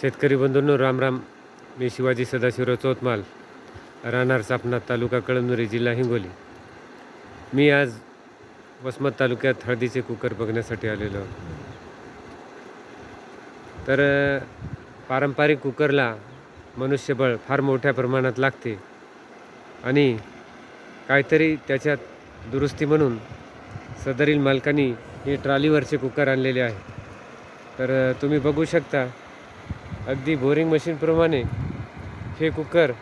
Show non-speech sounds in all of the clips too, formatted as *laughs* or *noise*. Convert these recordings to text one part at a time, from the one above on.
शेतकरी बंधूंनो राम राम मी शिवाजी सदाशिवराव चौतमाल राहणार सापनाथ तालुका कळमनुरी जिल्हा हिंगोली. मी आज वसमत तालुक्यात हळदीचे कुकर बघण्यासाठी आलेलो. तर पारंपरिक कुकरला मनुष्यबळ फार मोठ्या प्रमाणात लागते आणि काहीतरी त्याच्यात दुरुस्ती म्हणून सदरील मालकांनी हे ट्रॉलीवरचे कुकर आणलेले आहे. तर तुम्ही बघू शकता अगदी बोरिंग मशीनप्रमाणे हे कुकर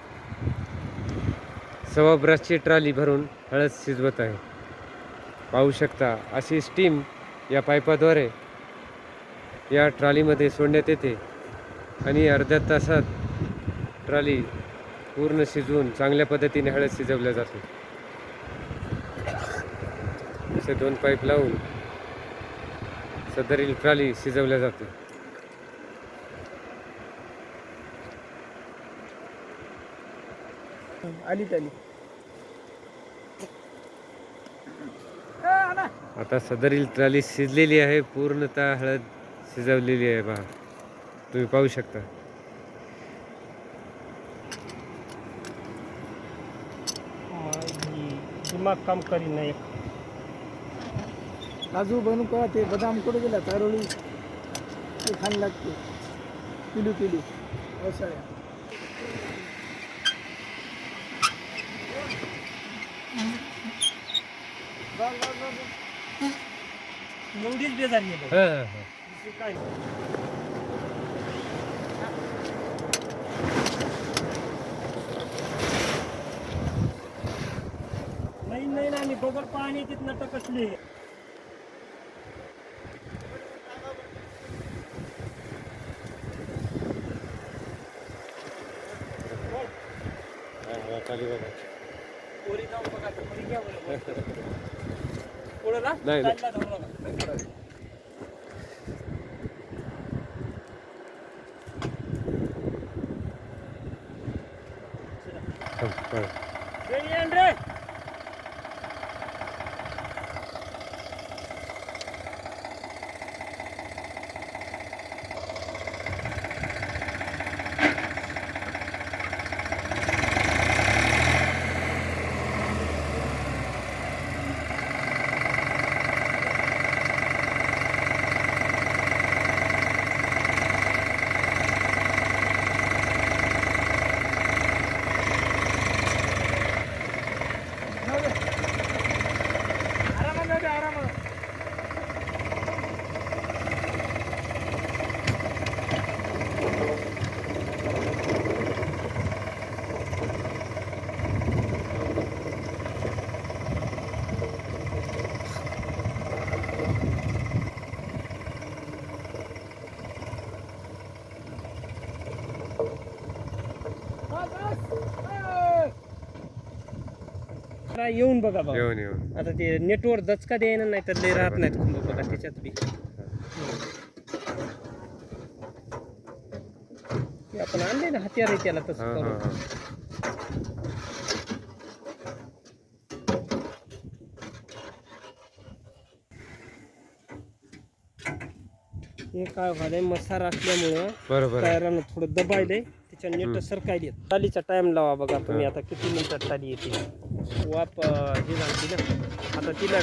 सव्वा ब्रशची ट्रॉली भरून हळद शिजवत आहे. पाहू शकता अशी स्टीम या पाईपाद्वारे या ट्रॉलीमध्ये सोडण्यात येते आणि अर्ध्या तासात ट्रॉली पूर्ण शिजवून चांगल्या पद्धतीने हळद शिजवल्या जाते. असे दोन पाईप लावून सदरील ट्रॉली शिजवल्या जाते. आली आली. आता सदरील ट्रॉली शिजलेली आहे पूर्णतः हळद शिजवलेली आहे पहा. तुम्ही पाहू शकता. दिमाग काम करीन नाही काजू बनू का? ते बदाम कुठे गेला? चारोळी ते खान लागते. किलो किलो पावसाळ्या एवढीच बेजारी आहे हां हां हां. दुसरी काय नाही नाही. ना आम्ही गोबर पाणी तिथनं टकसले पोरी जाऊन बघा तर पोरी घ्या बरं. *laughs* पोळाला? नाही, नाही. चालला धरू नका. जरा येऊन बघा बघा येऊन येऊन. आता ते नेटवर्क दचका द्यायला नाही तर लय राहत नाहीत खुंब बघा त्याच्यात बी. ते आपण आणले ना हत्यार आहे त्याला तसं करून. हां. काय झालंय मसार असल्यामुळं बरोबर. आहे टायरानं थोडं दबायलंय त्याच्या नेट सरकायले टालीचा टाइम लावा बघा तुम्ही. आता किती मिनिटात टाली येते. वाप अं, हे झाली ना आता तिला